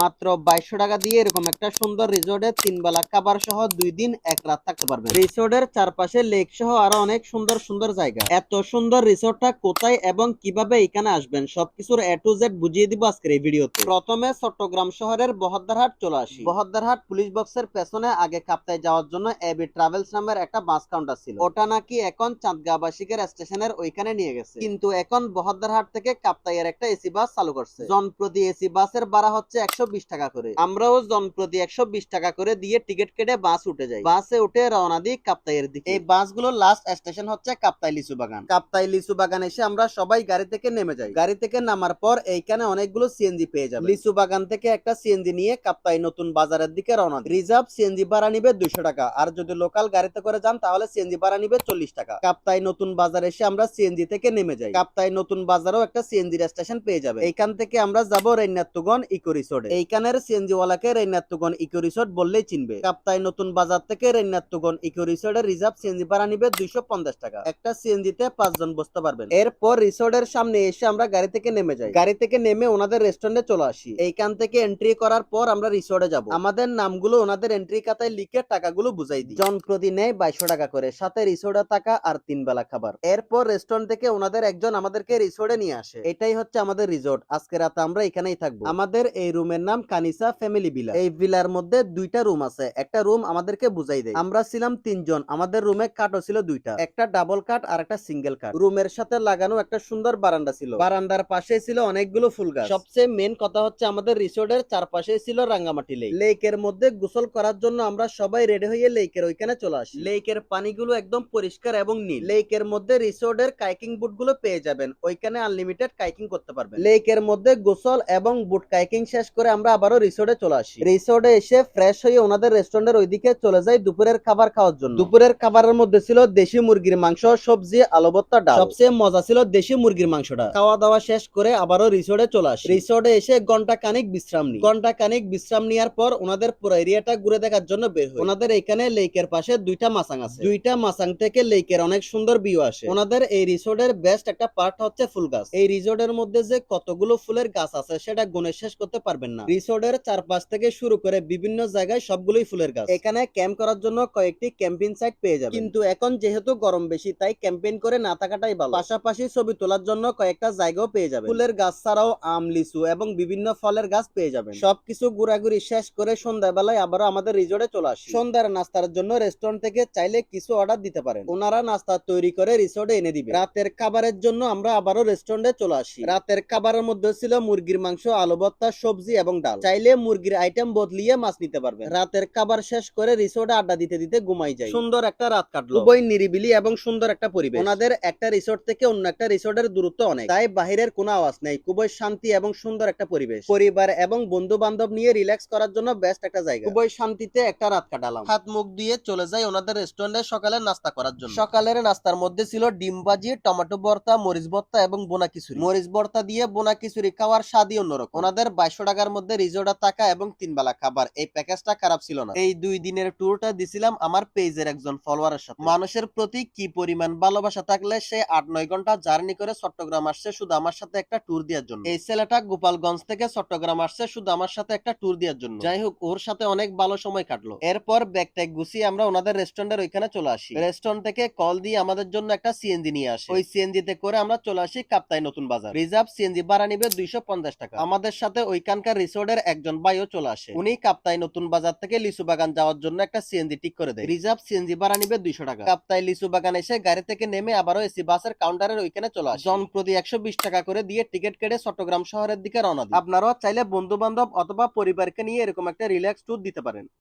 মাত্র বাইশশো টাকা দিয়ে এরকম একটা সুন্দর রিসোর্টে তিন বেলা খাবার সহ দুই দিন এক রাত থাকতে পারবেন। রিসোর্টের চারপাশে লেক সহ আরও অনেক সুন্দর সুন্দর জায়গা। এত সুন্দর রিসোর্টটা কোথায় এবং কীভাবে এখানে আসবেন সবকিছুর এ টু জেড বুঝিয়ে দিব আজকের এই ভিডিওতে। প্রথমে চট্টগ্রাম শহরের বহদ্দারহাট চলে আসি। বহদ্দারহাট পুলিশ বক্সের পেছনে আগে কাপ্তায় যাওয়ার জন্য এবি ট্রাভেলস নামের একটা বাস কাউন্টার ছিল। ওটা নাকি এখন চাঁদগা বাসিকের স্টেশনের ওইখানে নিয়ে গেছে। কিন্তু এখন বহদ্দারহাট থেকে কাপ্তাইয়ের একটা এসি বাস চালু করছে। জনপ্রতি এসি বাসের ভাড়া হচ্ছে একশো বিশ টাকা করে। আমরাও জনপ্রতি একশো বিশ টাকা করে দিয়ে টিকিট কেটে বাস উঠে যাই। বাসে উঠে রওনা দিই কাপ্তাইয়ের দিকে। এই বাসগুলো লাস্ট স্টেশন হচ্ছে কাপ্তাই লিচু বাগান। কাপ্তাই লিচু বাগান এসে আমরা সবাই গাড়ি থেকে নেমে যাই। গাড়ি থেকে নামার পর এইখানে অনেকগুলো সিএনজি পেয়ে যাবে। লিচু বাগান থেকে একটা সিএনজি নিয়ে কাপ্তাই নতুন বাজারের দিকে রওনা দিই। রিজার্ভ সিএনজি ভাড়া নিবে দুইশো টাকা। আর যদি লোকাল গাড়িতে করে যান তাহলে সিএনজি ভাড়া নিবে চল্লিশ টাকা। কাপ্তাই নতুন বাজার এসে আমরা সিএনজি থেকে নেমে যাই। কাপ্তাই নতুন বাজারও একটা সিএনজি স্টেশন পেয়ে যাবে। এইখান থেকে আমরা যাব রেন্নাতুগন ইকো রিসোর্টে। এইখানের সিএনজি ওয়ালাকে রেন্নাতুগন ইকো রিসোর্ট বললেই চিনবে। কাপ্তাই নতুন বাজার থেকে রেন্নাতুগন ইকো রিসোর্টের রিজার্ভ সিএনজি ভাড়া নিবে দুইশো পঞ্চাশ টাকা। একটা সিএনজি তে পাঁচজন বসতে পারবেন। এরপর রিসোর্টের সামনে এসে আমরা গাড়ি থেকে নেমে যাই। গাড়ি থেকে নেমে ওনাদের রেস্টুরেন্টে চলে আসি। এইখান থেকে এন্ট্রি করার পর আমরা রিসোর্টে যাব। আমাদের নামগুলো ওনাদের এন্ট্রি খাতায় লিখে টাকাগুলো বুঝাই দিই। জন প্রতি নেয় বাইশশো টাকা করে, সাথে রিসোর্টে টাকা আর তিন বেলা খাবার। এরপর রেস্টুরেন্ট থেকে ওনাদের একজন আমাদেরকে রিসোর্টে নিয়ে আসে। এটাই হচ্ছে আমাদের রিসোর্ট। আজকে রাতে আমরা এখানেই থাকব। আমাদের এই রুমের নাম কানিসা ফ্যামিলি ভিলা। এই ভিলার মধ্যে দুইটা রুম আছে। একটা রুম আমাদেরকে বুঝাই দেয়। আমরা ছিলাম তিনজন। আমাদের রুমে কাঠও ছিল দুইটা। একটা ডাবল কাঠ আর একটা সিঙ্গেল কাঠ। রুমের সাথে লাগানো একটা সুন্দর বারান্দা ছিল। বারান্দার পাশে ছিল অনেকগুলো ফুল গাছ। সবচেয়ে মেন কথা হচ্ছে আমাদের রিসোর্টের চারপাশে ছিল রাঙ্গামাটি লেক লেকের মধ্যে গোসল করার জন্য আমরা সবাই রেডি হয়ে লেকের ওইখানে চলে আসি। লেকের পানিগুলো একদম পরিষ্কার এবং নীল। লেকের মধ্যে রিসোর্টের কাইকিং বুটগুলো পেয়ে যাবেন। ওইখানে আনলিমিটেড কাইকিং করতে পারবেন। লেকের মধ্যে গোসল এবং বুট কাইকিং শেষ করে আমরা আবারও রিসোর্টে চলে আসি। রিসোর্টে এসে ফ্রেশ হয়ে ওনাদের রেস্টুরেন্টের ওইদিকে চলে যাই দুপুরের খাবার খাওয়ার জন্য। দুপুরের খাবারের মধ্যে ছিল দেশি মুরগির মাংস সবজি আলু ভর্তা ডাল। সবচেয়ে মজা ছিল দেশি মুরগির মাংসটা। খাওয়া দাওয়া শেষ করে আবারও রিসোর্টে চলে আসি। রিসোর্টে এসে ঘণ্টা কানিক বিশ্রাম নিই। ঘণ্টা কানিক বিশ্রাম নেওয়ার পর ওনাদের পুরো এরিয়াটা ঘুরে দেখার জন্য বের হই। ওনাদের এখানে লেকের পাশে দুইটা মাসাং আছে। দুইটা মাসাং থেকে লেকের অনেক সুন্দর ভিউ আসে। ওনাদের এই রিসোর্টের বেস্ট একটা পার্ট হচ্ছে ফুল গাছ। এই রিসোর্টের মধ্যে যে কতগুলো ফুলের গাছ আছে সেটা গুণে শেষ করতে পারবেন না। রিসোর্টের চারপাশ থেকে শুরু করে বিভিন্ন জায়গায় সবগুলোই ফুলের গাছ। এখানে ক্যাম্প করার জন্য কয়েকটি ক্যাম্পিং সাইট পেয়ে যাবে কিন্তু এখন যেহেতু গরম বেশি তাই ক্যাম্পেইন করে না থাকাটাই ভালো। পাশাপাশি ছবি তোলার জন্য কয়েকটা জায়গাও পেয়ে যাবে ফুলের গাছ ছাড়াও আম লিচু এবং বিভিন্ন ফলের গাছ পেয়ে যাবেন। সবকিছু ঘোরাঘুরি শেষ করে সন্ধ্যাবেলায় আবারও আমাদের রিসোর্টে চলে আসি। সন্ধ্যার নাস্তার জন্য রেস্টুরেন্ট থেকে চাইলে কিছু অর্ডার দিতে পারেন। ওনারা নাস্তা তৈরি করে রিসোর্টে এনে দিবে রাতের খাবারের জন্য আমরা আবারও রেস্টুরেন্টে চলে আসি। রাতের খাবারের মধ্যে ছিল মুরগির মাংস আলু ভর্তা সবজি এবং ডাল। চাইলে মুরগির আইটেম বদলিয়ে মাছ নিতে পারবেন। রাতের খাবার শেষ করে রিসোর্টে আড্ডা দিতে দিতে ঘুমাই যায় সুন্দর একটা রাত কাটলো। খুবই নিরিবিলি এবং সুন্দর একটা পরিবেশ। ওনাদের একটা রিসোর্ট থেকে অন্য একটা রিসোর্টের দূরত্ব অনেক। তাই বাহিরের কোনো আওয়াজ নেই। খুবই শান্তি এবং সুন্দর একটা পরিবেশ। পরিবার এবং বন্ধু বান্ধব নিয়ে রিল্যাক্স করার জন্য বেস্ট একটা জায়গা। খুবই শান্তিতে একটা রাত কাটালাম। হাত মুখ দিয়ে চলে যাই ওনাদের রেস্টুরেন্টে সকালে নাস্তা করার জন্য। সকালের নাস্তার মধ্যে ছিল ডিম ভাজি টমেটো ভর্তা মরিচ ভর্তা এবং বোনা খিচুড়ি মরিচ ভর্তা দিয়ে বোনা খিচুড়ি খাওয়ার স্বাদই অন্যরকম। ওনাদের বাইশশো টাকার মধ্যে রিজোর্টের টাকা এবং তিন বেলা খাবার। এই প্যাকেজটা খারাপ ছিল না। এই দুই দিনের ট্যুরটা দিছিলাম আমার পেজের একজন ফলোয়ারের সাথে। মানুষের প্রতি কি পরিমাণ ভালোবাসা থাকলে সে আট নয় ঘণ্টা জার্নি করে চট্টগ্রাম আসছে শুধু আমার সাথে একটা ট্যুর দেওয়ার জন্য। এই ছেলেটা গোপালগঞ্জ থেকে চট্টগ্রাম আসছে শুধু আমার সাথে একটা ট্যুর দেওয়ার জন্য। যাই হোক, ওর সাথে অনেক ভালো সময় কাটলো। এরপর ব্যাগ ট্যাগ গুছিয়ে আমরা ওনাদের রেস্টুরেন্টের ওইখানে চলে আসি। রেস্টুরেন্ট থেকে কল দিয়ে আমাদের জন্য একটা সিএনজি নিয়ে আসে। ওই সিএনজি তে করে আমরা চলে আসি কাপ্তাই নতুন বাজার। রিজার্ভ সিএনজি ভাড়া নিবে দুইশো পঞ্চাশ টাকা। আমাদের সাথে ওইখানকার রিসোর্টের একজন ভাইও চলে আসে। উনি কাপ্তাই নতুন বাজার থেকে লিচু বাগান যাওয়ার জন্য একটা সিএনজি ঠিক করে দেয়। রিজার্ভ সিএনজি ভাড়া নিবে দুইশো টাকা। কাপ্তাই লিচু বাগান এসে গাড়ি থেকে নেমে আবারও এসি বাসের কাউন্টারের ওইখানে চলে আসে। জন প্রতি একশো বিশ টাকা করে দিয়ে টিকিট কেটে চট্টগ্রাম শহরের দিকে রওনা আপনারাও চাইলে বন্ধু বান্ধব অথবা পরিবারকে নিয়ে এরকম একটা রিল্যাক্স ট্যুর দিতে পারেন।